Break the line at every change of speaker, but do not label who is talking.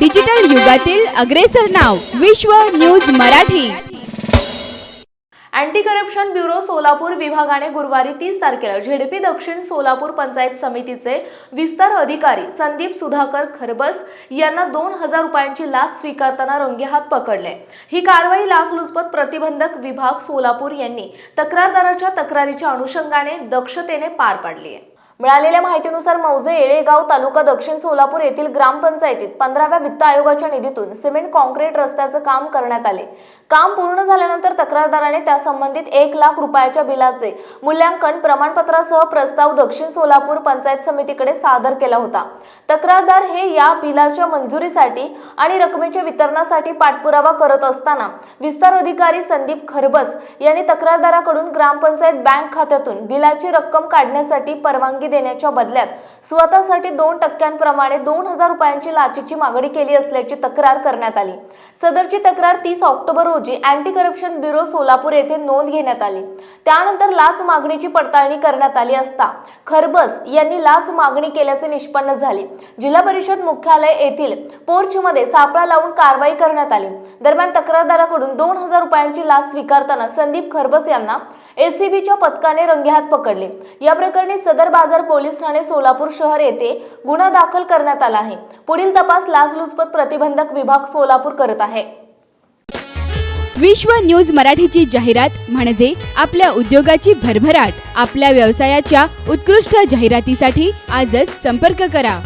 Digital युगातील अग्रेसर नाव Vishwa news Marathi.
Anti corruption bureau Solapur विभागाने गुरुवारी तीस तारखेला झेडपी दक्षिण सोलापूर पंचायत समितीचे विस्तार अधिकारी संदीप सुधाकर खरबस यांना दोन हजार रुपयांची लाच स्वीकारताना रंगेहात पकडले. ही कारवाई लाचलुचपत प्रतिबंधक विभाग सोलापूर यांनी तक्रारदाराच्या तक्रारीच्या अनुषंगाने दक्षतेने पार पाडली आहे. मिळालेल्या माहितीनुसार मौजे येळेगाव तालुका दक्षिण सोलापूर येथील ग्रामपंचायतीत पंधराव्या वित्त आयोगाच्या निधीतून सिमेंट कॉन्क्रीट रस्त्याचं काम करण्यात आले. काम पूर्ण झाल्यानंतर तक्रारदाराने त्या संबंधित एक लाख रुपयाच्या बिलाचे मूल्यांकन प्रमाणपत्रासह प्रस्ताव दक्षिण सोलापूर पंचायत समितीकडे सादर केला होता. तक्रारदार हे या बिलाच्या मंजुरीसाठी आणि रकमेच्या वितरणासाठी पाठपुरावा करत असताना विस्तार अधिकारी संदीप खरबस यांनी तक्रारदाराकडून ग्रामपंचायत बँक खात्यातून बिलाची रक्कम काढण्यासाठी परवानगी देण्याच्या बदल्यात स्वतःसाठी दोन टक्क्यांप्रमाणे दोन हजार रुपयांची लाचेची मागणी केली असल्याची तक्रार करण्यात आली. सदरची तक्रार तीस ऑक्टोबर रोजी अँटी करप्शन ब्युरो सोलापूर येथे नोंद घेण्यात आली. त्यानंतर लाच मागणीची पडताळणी करण्यात आली असता खरबस यांनी लाच मागणी केल्याचे निष्पन्न झाले. जिल्हा परिषद मुख्यालय येथील पोर्चमध्ये सापळा लावून कारवाई करण्यात आली. दरम्यान तक्रारदाराकडून दोन हजार रुपयांची लाच स्वीकारताना संदीप खरबस यांना एसीबीच्या पथकाने रंगेहात पकडले. या प्रकरणी सदर बाजार पोलीस ठाणे सोलापूर शहर येथे गुन्हा दाखल करण्यात आला आहे. पुढील तपास लाचलुचपत प्रतिबंधक विभाग सोलापूर करत आहे.
विश्व न्यूज मराठीची जाहिरात म्हणजे आपल्या उद्योगाची भरभराट. आपल्या व्यवसायाच्या उत्कृष्ट जाहिरातीसाठी आजच संपर्क करा.